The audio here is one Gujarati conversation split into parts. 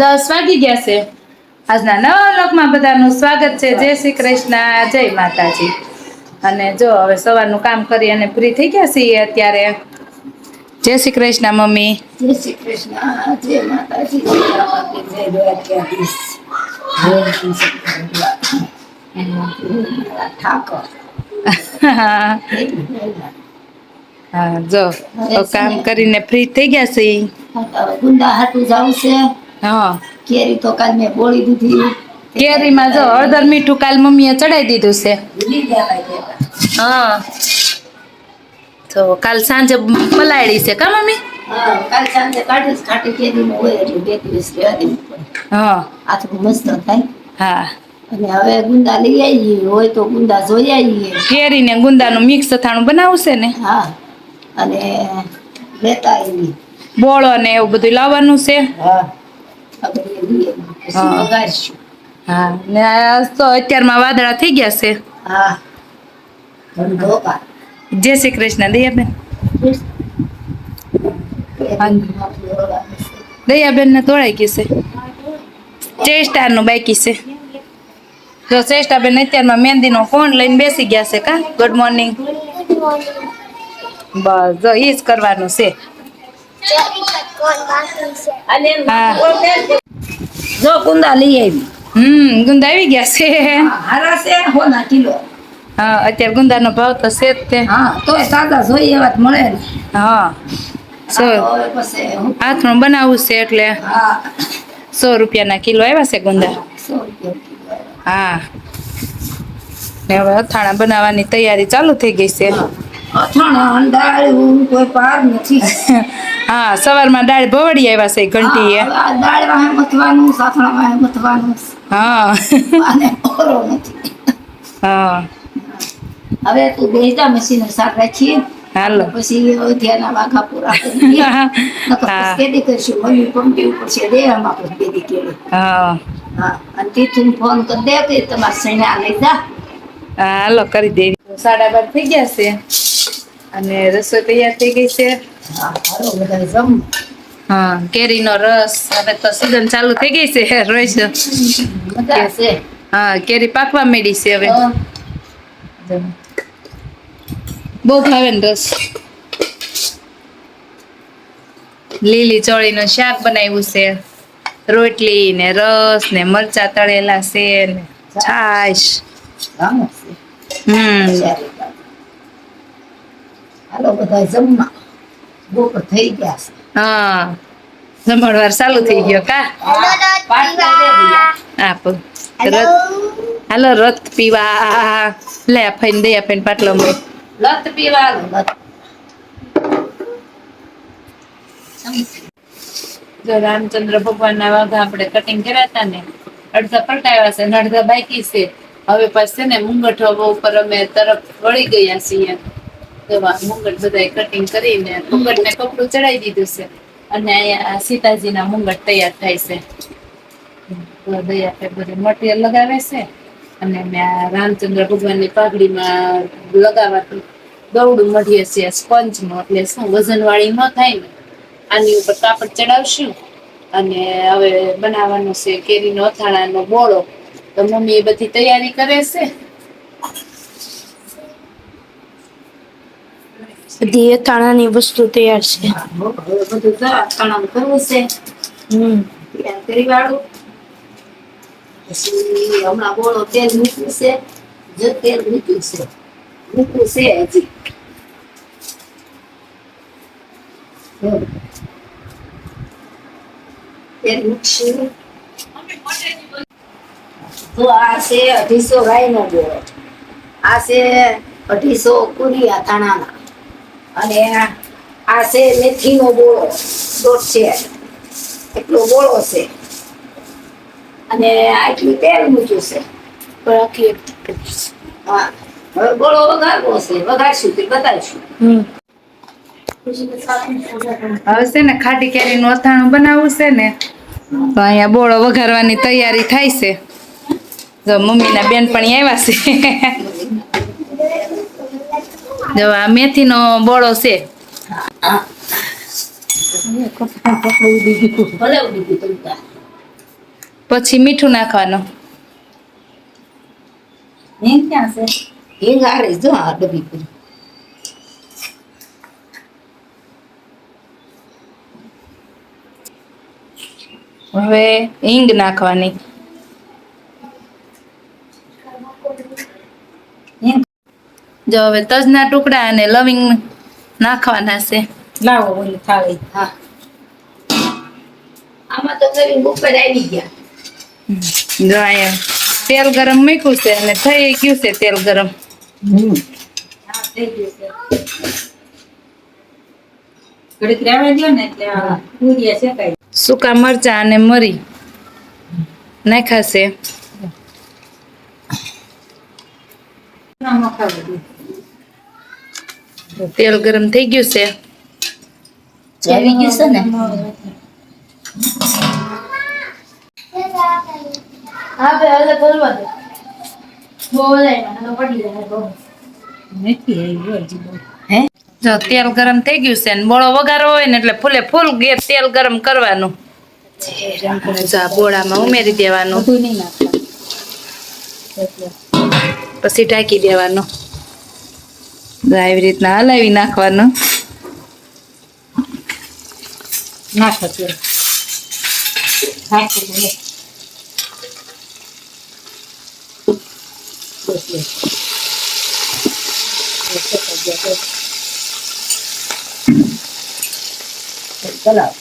દસ વાગી ગયા છે. આજના નવા લોકમાં બધાનું સ્વાગત છે. જય શ્રી કૃષ્ણ. જય માતાજી. અને જો હવે સવારનું કામ કરી અને ફ્રી થઈ ગયા છીએ અત્યારે. જય શ્રી કૃષ્ણ મમ્મી. જય શ્રી કૃષ્ણ. જય માતાજી. ઠાકોર. હા જો કામ કરીને ફ્રી થઈ ગયા હવે ગુંદા હાટું જાવ છે. હા. કેરી તો કાલ મેં બોળી દીધી. કેરીમાં જો હળદર મીઠું કાલ મમ્મીએ ચડાઈ દીધું છે. હા. તો કાલ સાંજે પલાળી છે કા મમ્મી? કાલ સાંજે કાઢીશ. ખાટી કેરીનું હોય એટલે બે દિવસ રહેવા દેવું હા. આ થોડું મસ્ત થાય. હા. અને હવે ગુંદા લઈ આવીએ. હોય તો ગુંદા જોઈ આવીએ. કેરી ને ગુંદાનું મિક્સ અથાણું બનાવશે ને? હા. અને લેતા આવીએ. બોળો ને એવું બધું લાવવાનું છે? હા. હા. ને તો અત્યારમાં વાદળા થઈ ગયા છે. હા. જય શ્રી કૃષ્ણ દયાબેન. દયાબેન ને તોડાઈ ગઈ છે. ચેસ્ટારનું બાકી છે. જો ચેસ્ટાબેન અત્યારમાં મહેંદીનો ફોન લઈને બેસી ગયા છે કા? ગુડ મોર્નિંગ બસ જો ઈ જ કરવાનું છે. જો કુંદા લઈ આવી. હમ ગુંદા આવી ગયા છે. હારા છે હોના કિલો. હા અત્યારે ગુંદાનો ભાવ તો છે જ તે. હા તો સાદા જોઈએ એવા જ મળે ને. હા સો હાથમાં બનાવવું છે એટલે હા. સો રૂપિયાના કિલો આવ્યા છે ગુંદા. હા. ને હવે અથાણા બનાવવાની તૈયારી ચાલુ થઈ ગઈ છે. અથાણા અંડાળ્યું કોઈ પાર નથી. હા સવારમાં દાળ ભવડી આવ્યા છે ઘંટી દાળ વાહે મથવાનું વાહે મથવાનું. હા. અને ઓરો નથી. હા. હવે તું બેસા મશીન શાક રાખીએ. હાલો. પછી અયોધ્યાના વાઘા પૂરા કેદી કરશું મમ્મી પમટી ઉપર છે દે આમાં કેદી કેળે. હા. હા અને તીથું ફોન કરી દે કે તમારા સૈના લઈ જા. હાલો કરી દેવી. સાડા બાર થઈ ગયા છે. અને રસોઈ તૈયાર થઈ ગઈ છે. હા કેરીનો રસ હવે તો સીઝન ચાલુ થઈ ગઈ છે રોજ હા કેરી પાકવા માંડી છે હવે. બહુ ભાવે ને રસ. લીલી ચોળીનું શાક બનાવ્યું છે. રોટલી ને રસ ને મરચા તળેલા છે ને છાશ. હમ. હાલો બધા જમવા. બપોર થઈ ગયા છે. હા જમણવાર ચાલુ થઈ ગયો કા? આપ. રથ હાલો રથ પીવા. લે ફઈને દે ફઈને પાટલો મે લત પીવા. જો રામચંદ્ર ભગવાનના વાઘા આપણે કટિંગ કર્યા હતા ને અડધા પલટાવ્યા છે ને અડધા બાકી છે. હવે પાછું છે ને મુંગઠો ઉપર અમે તરફ વળી ગયા છીએ. મુંગટ બધાય કટિંગ કરીને મુંગટને કપડું ચડાવી દીધું છે. અને અહીંયા સીતાજીના મુંગટ તૈયાર થાય છે. તો દયા બધું મટીરિયલ લગાવે છે. અને મેં રામચંદ્ર ભગવાનની પાઘડીમાં લગાવવાથી દોડું મઢીએ છીએ સ્પંજનું. એટલે શું વજનવાળી ન થાય ને, આની ઉપર કાપડ ચડાવશું. અને હવે બનાવવાનું છે કેરીનો અથાણાનો બોળો. તો મમ્મી એ બધી તૈયારી કરે છે. બધી અથાણાની વસ્તુ તૈયાર છે. બધું કરવું છે. હમ. તૈયાર કરી વાળું. પછી હમણાં બોળો તેલ મૂક્યું છે. જો તેલ મૂક્યું છે. મૂક્યું છે હજી. તેલ મૂકશું. તો આ છે અઢીસો ગાયનો બોળો. આ છે અઢીસો અને આ છે મેથીનો બોળો દોઢ છે. એટલો બોળો છે. અને આટલું તેલ મૂક્યું છે. પણ આખી એક હા. હવે બોળો વઘારવો છે. વઘારશું તે બતાવીશું? હમ. હવે છે ને ખાટી કેરીનું અથાણું બનાવવું છે ને તો અહીંયા બોળો વઘારવાની તૈયારી થાય છે. જો મમ્મીના બેનપણી આવ્યા છે. જો આ મેથીનો બોળો છે. પછી મીઠું નાખવાનું. હવે હિંગ નાખવાની. જો હવે તજના ટુકડા અને લવિંગ નાખવાના છે. લાવો ઓલી થાળી. હા. આમાં તો લવિંગ ઉપર આવી ગયા. જો અહીંયા તેલ ગરમ મૂક્યું છે અને થઈ ગયું છે તેલ ગરમ. સૂકા મરચા અને મરી નાખાશે. તેલ ગરમ થઈ ગયું છે. આવી ગયું છે ને? હા હવે બોલવા દે. બહુ પડી જાય નથી આવી હોય હજી બહુ. હે? જો તેલ ગરમ થઈ ગયું છે ને બોળો વઘારો હોય ને એટલે ફૂલે ફૂલ ગેર તેલ ગરમ કરવાનું. બોળામાં ઉમેરી દેવાનું. પછી ઢાંકી દેવાનું. આવી રીતના હલાવી નાખવાનું. નાખો. ચલાવ.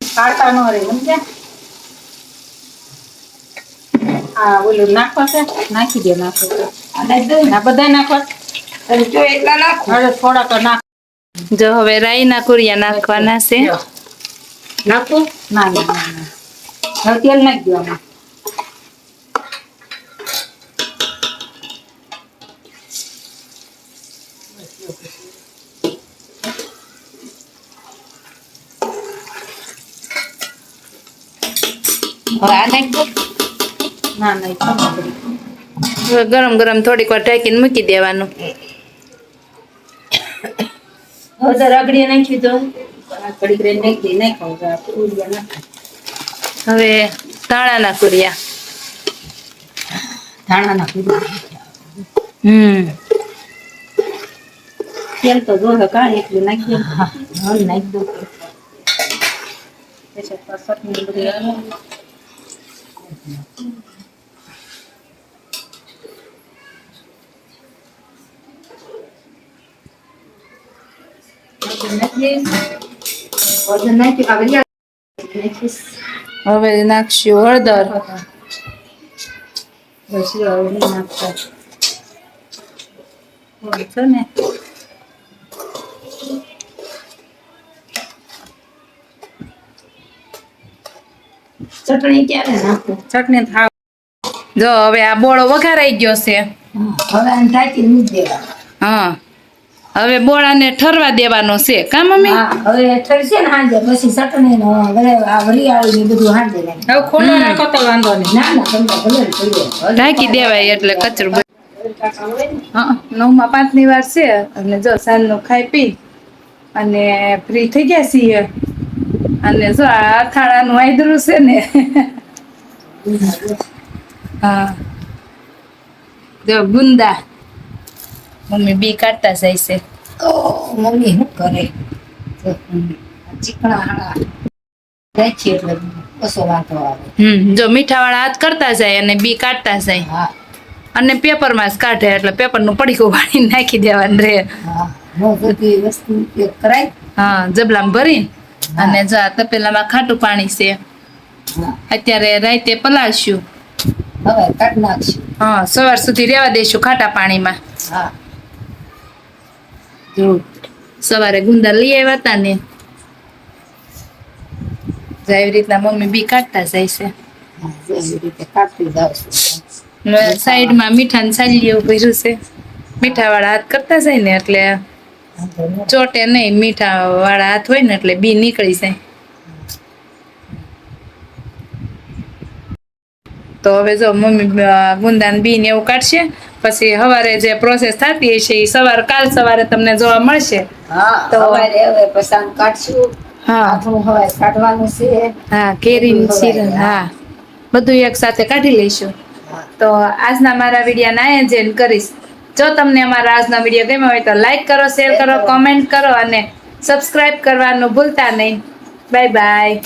કાઢતા ન રહે સમજ્યા? આ ઓલું નાખવા છે? નાખી દે નાખો આ બધા નાખવા? જો એટલા નાખો. હવે થોડાક નાખ. જો હવે રાઈના કુરિયા નાખવાના છે. નાખો. ના ના હવે તેલ નાખી દો આમાં હવે આ નાખો ના ના હવે ગરમ ગરમ થોડીક વાર ઢાંકીને મૂકી દેવાનું. હવે તો રગડી નાખી તો. નાખી નાખો હવે ધાણાના કુરિયા ધાણા નાખી દો હમ તેલ તો જો કા એટલું નાખી હા નાખી દો પછી બધી આવે. વજન નાખી આગળ નાખીશ હવે નાખશું હળદર. પછી હવે નાખતા છે ને ચટણી ક્યારે નાખું? ચટણી થાવ જો હવે આ બોળો વઘારાઈ ગયો છે. હવે આને ઢાંકી મૂકી હા. હવે બોળાને ઠરવા દેવાનો છે. કા મમ્મી? હવે ઠરશે ને હાંજે પછી ચટણી નો આ વરિયાળી ને બધું હાંજે હવે ખોલો નાખો તો વાંધો નહીં. ના ના તમને ભલે ઢાંકી દેવાય એટલે કચરું. હા નવમાં પાંચની વાર છે. અને જો સાંજનું ખાઈ પી અને ફ્રી થઈ ગયા છીએ. અને જો આ અથાણાનું આયદરું છે ને. હા. જો ગુંદા. મમ્મી બી કાઢતા જાય છે. તો મમ્મી શું કરે? જો, ચીકણા હાડા નાખીએ એટલે ઓછો વાંધો આવે. હમ જો મીઠાવાળા હાથ કરતા જાય અને બી કાઢતા જાય. હા. અને પેપરમાં જ કાઢે એટલે પેપરનું પડીકું પાણી નાખી દેવાનું રે હા નો બધી વસ્તુ કરાય. હા જબલામાં ભરી અને જો આ તપેલામાં ખાટું પાણી છે. અત્યારે રાતે પલાળશું. હવે હા સવાર સુધી રહેવા દઈશું ખાટા પાણીમાં. હા. સવારે ગુંદર લઈ આવ્યા હતા ને. એવી રીતના મમ્મી બી કાઢતા જાય છે. સાઈડમાં મીઠા ને સાલી એવું કર્યું છે. મીઠા વાળા હાથ કરતા જાય ને એટલે. ચોટે નહીં મીઠા વાળા હાથ હોય ને એટલે બી નીકળી જાય. તો હવે જો મમ્મી ગુંદાન બી ને એવું કાઢશે. પછી સવારે જે પ્રોસેસ થતી હશે એ સવાર કાલ સવારે તમને જોવા મળશે. હા તો- સવારે હવે પસાર કાઢશું. હા. હવે કાઢવાનું છે. હા કેરીની બધું હા. બધું એક સાથે કાઢી લઈશું. તો આજના મારા વીડિયો ના જ કરીશ. જો તમને અમારા આજનો વીડિયો ગમ્યો હોય તો લાઈક કરો શેર કરો. કોમેન્ટ કરો અને સબસ્ક્રાઇબ કરવાનું ભૂલતા નહીં. Bye bye.